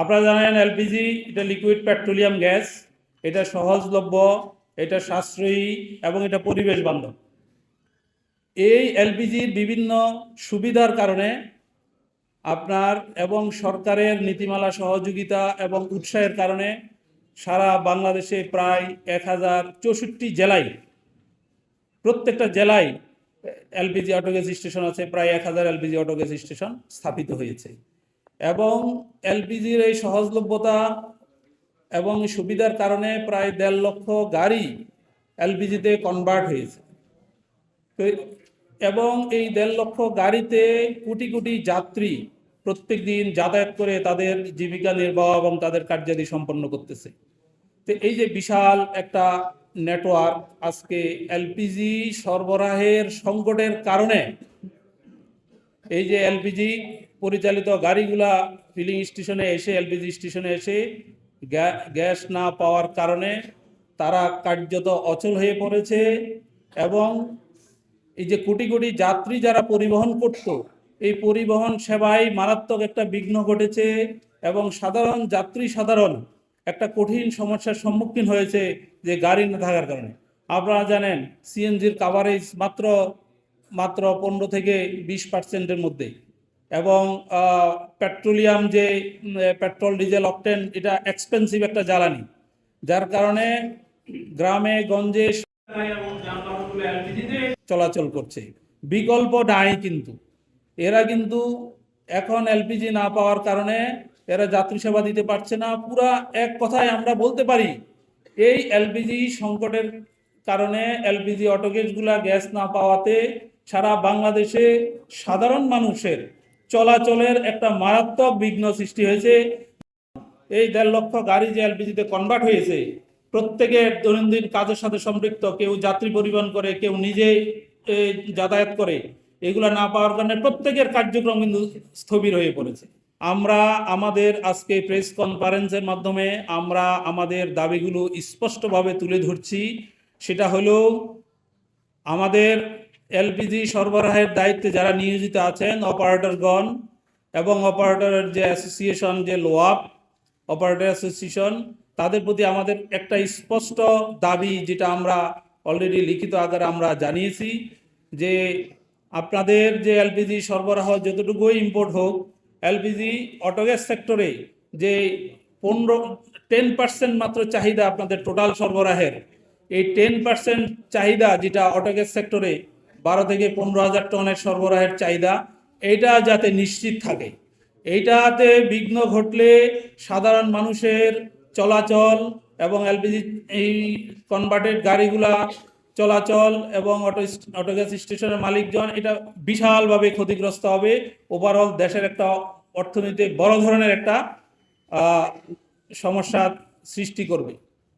আপনারা জানেন এলপিজি, এটা লিকুইড পেট্রোলিয়াম গ্যাস এটা সহজলভ্য, এটা সাশ্রয়ী এবং এটা পরিবেশ বান্ধব। এই এলপিজির বিভিন্ন সুবিধার কারণে আপনার এবং সরকারের নীতিমালা সহযোগিতা এবং উৎসাহের কারণে সারা বাংলাদেশে প্রায় এক হাজার চৌষট্টি জেলায়, প্রত্যেকটা জেলায় এলপিজি অটোগ্যাস স্টেশন আছে, প্রায় এক হাজার এলপিজি অটোগ্যাস স্টেশন স্থাপিত হয়েছে। এবং এলপিজির এই সহজলভ্যতা এবং সুবিধার কারণে প্রায় দেড় লক্ষ গাড়ি এলপিজিতে কনভার্ট হয়েছে। তো এবং এই দেড় লক্ষ গাড়িতে কোটি কোটি যাত্রী প্রত্যেক দিন যাতায়াত করে তাদের জীবিকা নির্বাহ এবং তাদের কার্যাদি সম্পন্ন করতেছে। তো এই যে বিশাল একটা নেটওয়ার্ক আজকে এলপিজি সরবরাহের সংকটের কারণে এই যে এলপিজি পরিচালিত গাড়িগুলা ফিলিং স্টেশনে এসে, এলপিজি স্টেশনে এসে গ্যা- গ্যাস না পাওয়ার কারণে তারা কার্যত অচল হয়ে পড়েছে এবং এই যে কোটি কোটি যাত্রী যারা পরিবহন করত, এই পরিবহন সেবায় মারাত্মক একটা বিঘ্ন ঘটেছে এবং সাধারণ যাত্রী সাধারণ একটা কঠিন সমস্যার সম্মুখীন হয়েছে যে গাড়ি না থাকার কারণে। আপনারা জানেন সিএনজির কাভারেজ মাত্র মাত্র পনেরো থেকে বিশ পার্সেন্টের মধ্যে। এবং পেট্রোলিয়াম যে পেট্রোল, ডিজেল, অকটেন, এটা এক্সপেন্সিভ একটা জ্বালানি। যার কারণে গ্রামে, গঞ্জে চলাচল করছে। বিকল্প নাই কিন্তু। এরা কিন্তু এখন এলপিজি না পাওয়ার কারণে এরা যাত্রী সেবা দিতে পারছে না। পুরা এক কথায় আমরা বলতে পারি, এই এলপিজি সংকটের কারণে এলপিজি অটোগেজগুলা গ্যাস না পাওয়াতে সারা বাংলাদেশে সাধারণ মানুষের চলাচলের একটা মারাত্মক বিঘ্ন সৃষ্টি হয়েছে। এই দেড় লক্ষ গাড়ি যে এলপিজিতে কনভার্ট হয়েছে, প্রত্যেকের দৈনন্দিন কাজের সাথে সম্পৃক্ত, কেউ যাত্রী পরিবহন করে, কেউ নিজে যাতায়াত করে, এগুলা না পাওয়ার কারণে প্রত্যেকের কার্যক্রম কিন্তু স্থবির হয়ে পড়েছে। আমরা আমাদের আজকে প্রেস কনফারেন্সের মাধ্যমে আমরা আমাদের দাবিগুলো স্পষ্টভাবে তুলে ধরছি। সেটা হলো, আমাদের এলপিজি সরবরাহের দায়িত্বে যারা নিয়োজিত আছেন, অপারেটরগণ এবং অপারেটরের যে অ্যাসোসিয়েশন, যে লোয়াপ অপারেটর অ্যাসোসিয়েশন, তাদের প্রতি আমাদের একটা স্পষ্ট দাবি যেটা আমরা অলরেডি লিখিত আকারে আমরা জানিয়েছি, যে আপনাদের যে এলপিজি সরবরাহ যতটুকুই ইম্পোর্ট হোক, এলপিজি অটোগ্যাস সেক্টরে যে পনেরো টেন পার্সেন্ট মাত্র চাহিদা আপনাদের টোটাল সরবরাহের, এই টেন পার্সেন্ট চাহিদা যেটা অটোগ্যাস সেক্টরে বারো থেকে পনেরো হাজার টনের সরবরাহের চাহিদা এইটা যাতে নিশ্চিত থাকে। এইটাতে বিঘ্ন ঘটলে সাধারণ মানুষের চলাচল এবং এলপিজি এই কনভার্টেড গাড়িগুলা চলাচল এবং অটো অটো অটোগ্যাস স্টেশনের মালিকজন এটা বিশালভাবে ক্ষতিগ্রস্ত হবে। ওভারঅল দেশের একটা অর্থনীতি বড় ধরনের একটা আহ, সমস্যার সৃষ্টি করবে।